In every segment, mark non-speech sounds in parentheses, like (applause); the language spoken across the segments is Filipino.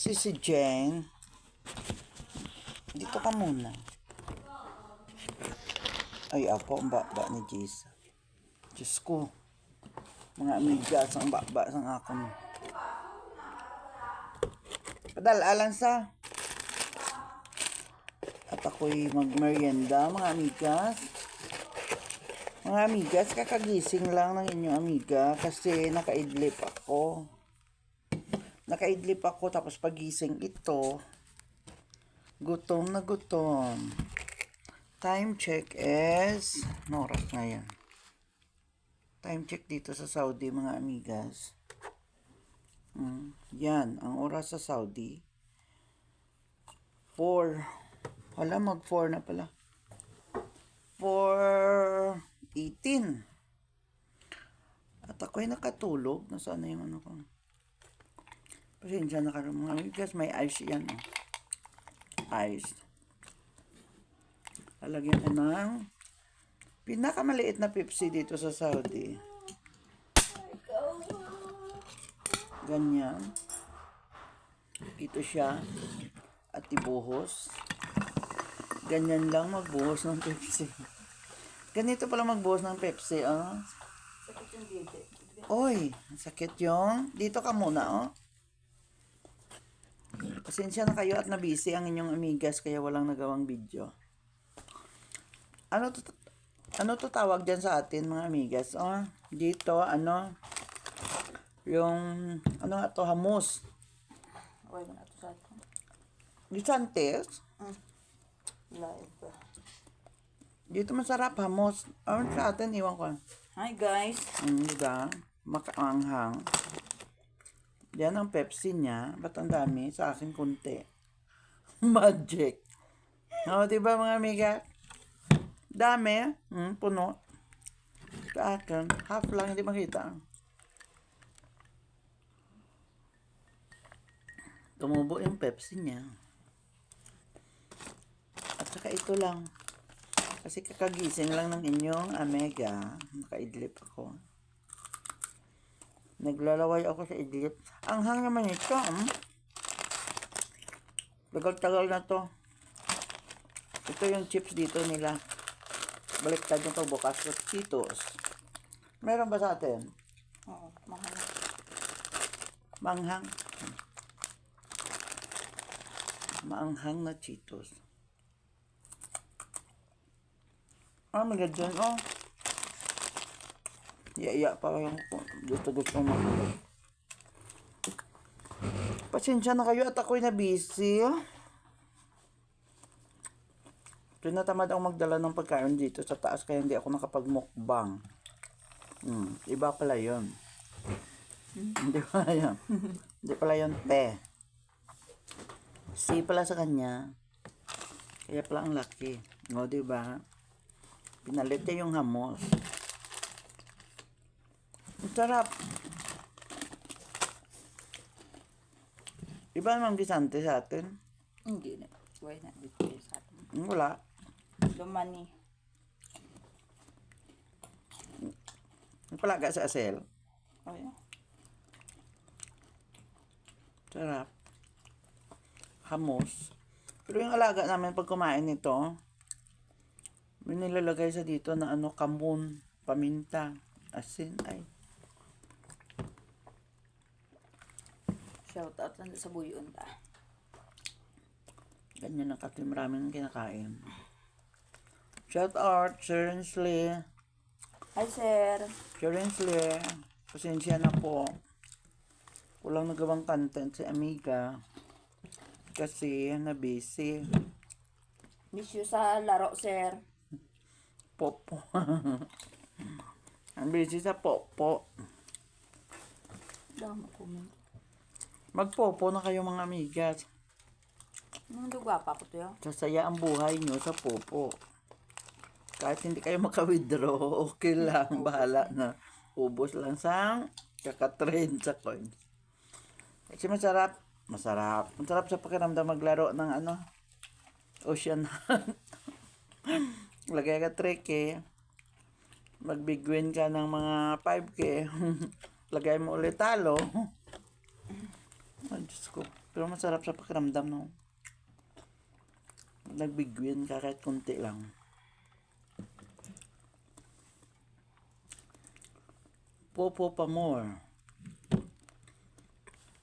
Si si Jane. Dito ka muna. Ay, ako ang baba ni Jesus. Diyos ko. Mga amigas ang baba sang akong. Padal, alang sa. At ako'y magmerienda, mga amigas. Mga amigas, kakagising lang ng inyong amiga kasi nakaidlip ako. Nakaidlip ako tapos pagising ito, gutom na gutom. Time check is, no oras na yan. Time check dito sa Saudi mga amigas. Mm, yan, ang oras sa Saudi. 4. Wala, mag 4 na pala. 4.18. At ako'y nakatulog. Nasaan na yung ano ko? Pasensya na kayo mga amigas. May ice yan. Oh. Ice. Lalagyan ko ng pinakamaliit na Pepsi dito sa Saudi. Ganyan. Ito siya. At ibuhos. Ganyan lang magbuhos ng Pepsi. Ganito pala magbuhos ng Pepsi, ah. Oy, sakit yung. Dito ka muna, oh. Pasensya na kayo at nabisi ang inyong amigas kaya walang nagawang video. Ano to, ano to tawag dyan sa atin mga amigas? Oh, dito, ano, yung, ano nga to, hamos. Okay na ito sa ito. Lisantes. Live. Dito masarap, hamos. Ano sa atin, iwan ko. Hi guys. Mm, diba? Makaanghang. Yan ang Pepsi niya. Ba't ang dami? Sa akin, kunti. (laughs) Magic. O, diba mga amiga? Dami. Mm, puno. Sa akin, half lang, hindi makita. Tumubo yung Pepsi niya. At saka ito lang. Kasi kakagising lang ng inyong Omega. Nakaidlip ako. Naglalaway ako sa idlip. Ang hang naman ito. Hmm? Tagal-tagal na to. Ito yung chips dito nila. Baliktad nyo to bukas. Cheetos. Meron ba sa atin? Oo, mahal na. Manghang. Maanghang na Cheetos. Ah, maganda oh. Iya-iya pa yung gusto gusto mo. Pasensya na kayo at ako'y na busy. Tinatamad ako magdala ng pagkain dito sa taas kaya hindi ako nakapagmukbang. Hmm, iba pala yun. Hindi pala yun. Hindi pala yun te. C pala sa kanya. Kaya pala ang laki. O, di ba? Pinalit niya yung hamos. Sarap. Iba naman gisante sa atin. Hindi na. Why na dito sa atin. Wala. Lumani. Palaga sa asel. Oh, yeah. Sarap. Hamos. Pero yung alaga namin pag kumain nito, may nilalagay sa dito na ano, kamun, paminta, asin, ay. Shout out lang sa buyon ta. Ganyan ang kasi maraming kinakain. Shout out, Sir Rensley. Hi sir. Sir Rensley, pasensya na po. Walang nagawang content si Amiga. Kasi na busy. Miss you sa laro sir. Popo. (laughs) Ang busy sa popo. Dama comment. Magpopo na kayo mga amigas. Nung pa ko to. Sasaya ang buhay nyo sa popo. Kahit hindi kayo maka-withdraw, (laughs) okay lang. Bahala na. Ubos lang sa kakatrain sa coins. Kasi masarap. Masarap. Masarap sa pakiramdam maglaro ng ano. Ocean Hunt. (laughs) Lagay ka 3K. Mag-big win ka ng mga 5K. (laughs) Lagay mo ulit talo. Ay, Diyos ko. Pero masarap sa pakiramdam, no? Nagbigwin ka kahit konti lang. Popo pa more.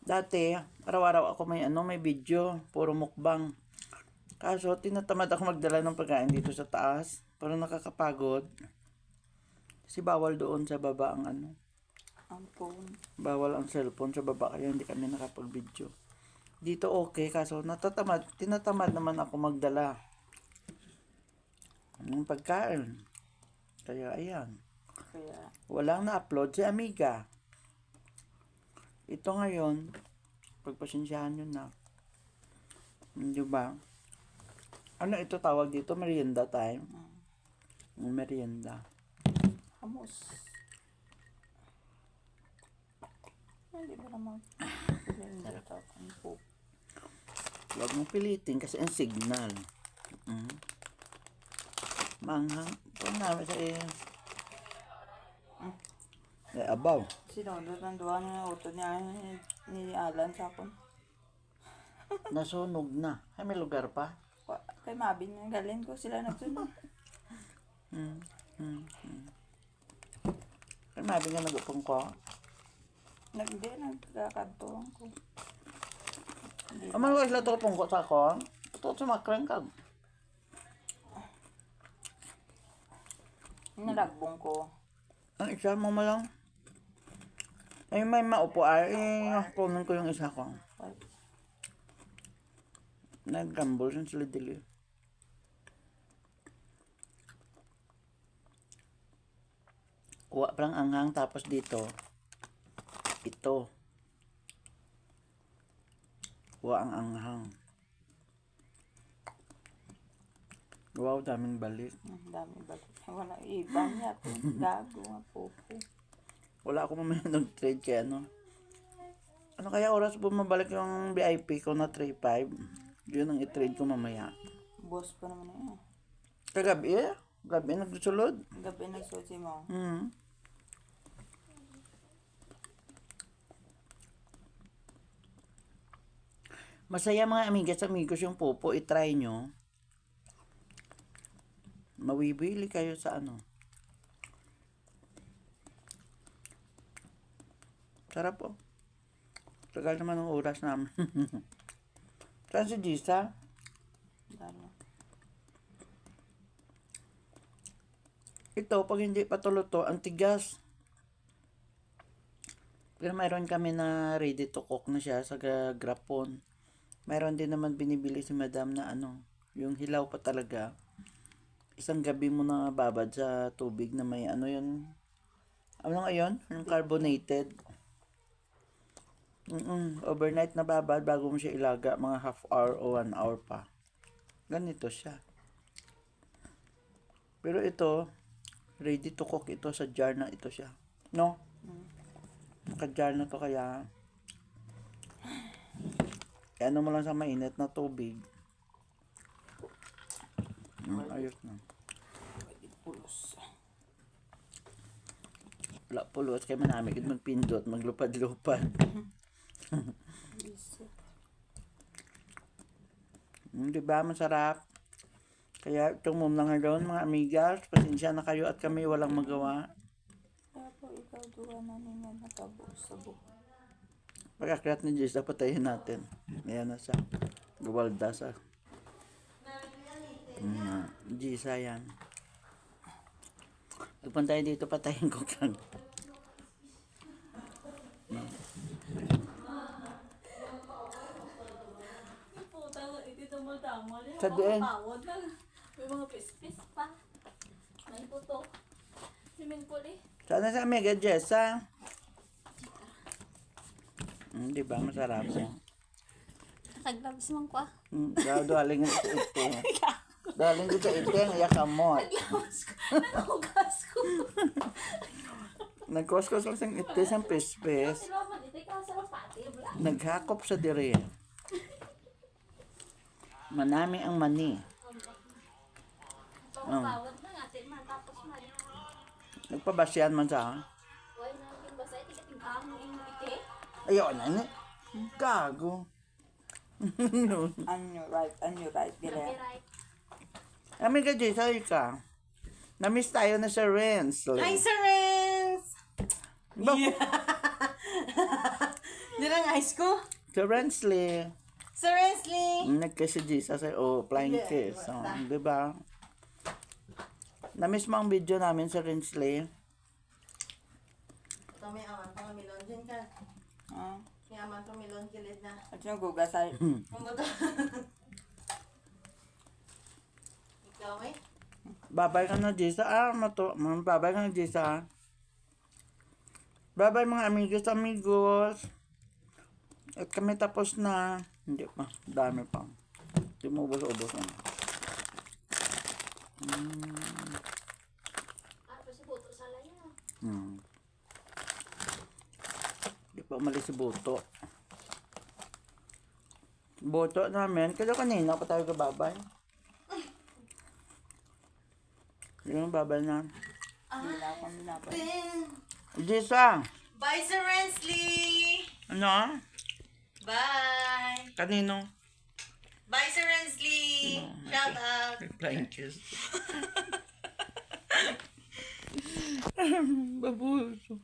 Dati, araw-araw ako may ano, may video, puro mukbang. Kaso, tinatamad ako magdala ng pagkain dito sa taas. Parang nakakapagod. Kasi bawal doon sa baba ang ano. Ang phone. Bawal ang cellphone sa baba kaya hindi kami nakapag-video. Dito okay kaso natatamad, tinatamad naman ako magdala ng pagkain. Kaya ayan, Kaya, walang na-upload si Amiga. Ito ngayon, pagpasensyahan nyo na. Di ba? Ano ito tawag dito? Merienda time? Mm, Merienda. Hindi ba naman? Ito. Ang poop. Huwag mong pilitin kasi ang signal. Mm. Manghang. Ito namin sa eh. Eh, abaw. Sinunod ng duwa ng auto niya ni, ni Alan sa akon. (laughs) Nasunog na. Ay, may lugar pa. Kay Mabin nga galing ko sila nagsunod. Mm. Mm. Mm. Ay, mabi nga nagupong ko. Nag, hindi, nagkakantuhan ko. Aman ko sila tupong ko sa ko. Ito sa makreng kag. Nalagbong ko. Ang isa mo mo lang. Ay, may maupo ay. Kunin ko yung isa ko. Nag-gamble siya sila dili. Kuha pa lang anghang tapos dito. Ito. Kuha ang anghang. Wow, daming balik. Ang dami ba? Wala iba niya. (laughs) Gago nga po po. Wala ako mamaya (laughs) nag-trade kaya ano. Ano kaya oras bumabalik yung VIP ko na 3.5? Yun ang i-trade ko mamaya. Boss pa naman na yun. Kagabi eh. Gabi nagsusulod. Gabi nagsusi mo. Hmm. Masaya mga amigas amigos yung pupo, itry nyo. Mawibili kayo sa ano. Sarap po. Tagal naman ng oras namin. (laughs) Saan si? Dami. Ito, pag hindi pa tuluto, ang tigas. Pero mayroon kami na ready to cook na siya sa grapon. Mayroon din naman binibili si madam na ano, yung hilaw pa talaga. Isang gabi mo na babad sa tubig na may ano yun. Ano nga yun? Yung carbonated. Mm overnight na babad bago mo siya ilaga, mga half hour o one hour pa. Ganito siya. Pero ito, ready to cook ito sa jar na ito siya. No? Naka-jar na to kaya eh, ano mo lang sa mainit na tubig. Mm, ayos na. Pulos. Wala pulos kaya manamig magpindot, maglupad-lupad. (laughs) Mm, di ba? Masarap. Kaya itong mum na ngayon, mga amigas, pasensya na kayo at kami walang magawa. Kaya po ikaw duwa namin nga nakabuo Pagkakyat ni Jess, patayin natin. Ayan na siya. Gawalda sa. Mm, Jessa yan. Pagpunta tayo dito, patayin ko. Yung Sa na. May mga pis-pis pa. May puto. Swimming pool eh. Sana sa Mega Jessa. Mm, di ba? Masarap yan. Nakaglabs man ko ah. Mm, daw daling sa ite. Daling ko sa (laughs) ka mo. Naglawas ko. Nanugas ko. Nagkuskos lang sa ite sa pespes. Sino man, ito ka sa pati. Wala. Naghakop sa dire. Manami ang mani. Man. Nagpabasyan man sa Na ang iti. Ayun, ano? Gago. (laughs) On your right, on your right. Dire. Copyright. Amiga Jay, sorry ka. Namiss tayo na sa Renz. Hi, Sir Renz! Ba- Di lang (laughs) high school? Sa Rensley. Sir Rensley! Nagkasi Jay sa oh, flying kiss. Oh, di ba? Namiss mo ang video namin sa Rensley. Ito may dyan ka. Ah, May aman pang milon kilid na. at yung gugasay. Hmm. Ang buto. (laughs) Ikaw eh? Babay ka na Jisa. Ah, mato. mm, Babay ka na Jisa. Babay mga amigos, amigos. At kami tapos na. Hindi pa. Dami pa. Hindi mo ubos-ubos na. Ah, pa si Buto sa laya. Hmm. Hindi pa umalis si Boto. Boto namin. Kaya kanina pa tayo kababay. Yung babay na. Jisa! Bye, Sir Rensley! Ano? Bye! Kanino? Bye, Sir Rensley! Shout out! Flying kiss. Babuso.